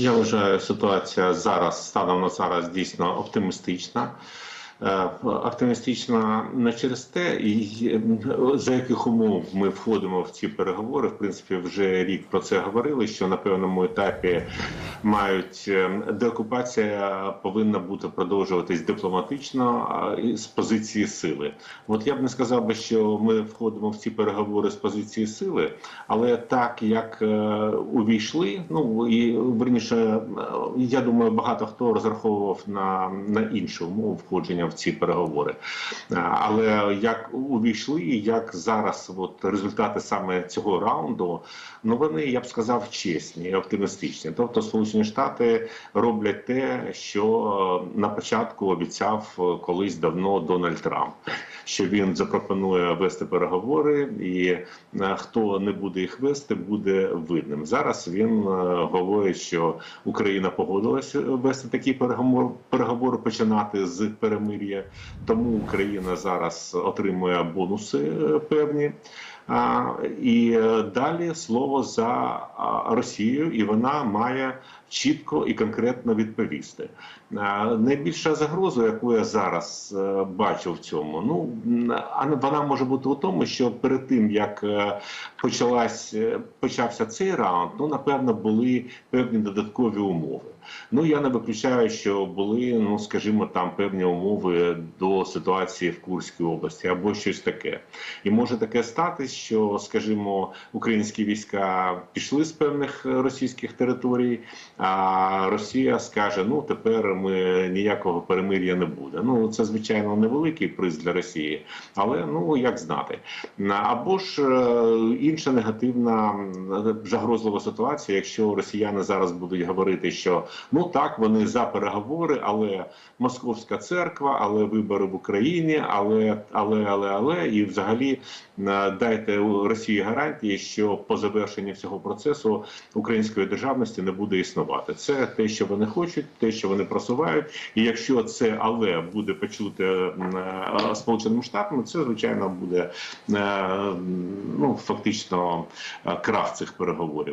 Я вважаю, ситуація зараз станом на зараз дійсно оптимістична. Е, Оптимістична не через те, і е, за яких умов ми входимо в ці переговори. В принципі, вже рік про це говорили. Що на певному етапі мають е, деокупація повинна бути продовжуватись дипломатично з позиції сили. От я б не сказав би, що ми входимо в ці переговори з позиції сили, але так як увійшли, ну і верніше, я думаю, багато хто розраховував на, на іншу умову входження в ці переговори. Е, Але як увійшли, як зараз, от результати саме цього раунду, ну вони я б сказав чесні і оптимістичні. Тобто, Сполучені Штати роблять те, що на початку обіцяв колись давно Дональд Трамп. Що він запропонує вести переговори, і е, хто не буде їх вести, буде видним. Зараз він е, говорить, що Україна погодилася вести такі переговори, починати з перемир'я. Тому Україна зараз отримує бонуси е, певні. І е, далі слово за Росією, і вона має чітко і конкретно відповісти. Найбільша загроза, яку я зараз е, бачу в цьому, ну вона може бути у тому, що перед тим як е, почалась почався цей раунд, ну напевно були певні додаткові умови. Ну я не виключаю, що були, ну скажімо, там певні умови до ситуації в Курській області або щось таке. І може таке статись, що, скажімо, українські війська пішли з певних російських територій, а Росія скаже: ну тепер ми ніякого перемир'я не буде. Ну це звичайно невеликий приз для Росії, але ну як знати. Або ж е, інша негативна загрозлива ситуація, якщо росіяни зараз будуть говорити, що ну так вони за переговори, але московська церква, але вибори в Україні, але але, але, але, і взагалі е, дайте Росії гарантії, що по завершенні всього процесу української державності не буде існувати. Це те, що вони хочуть, те, що вони просувають. І якщо це але буде почуте м, е, сполученими штатами, це звичайно буде е, ну фактично е, крах цих переговорів.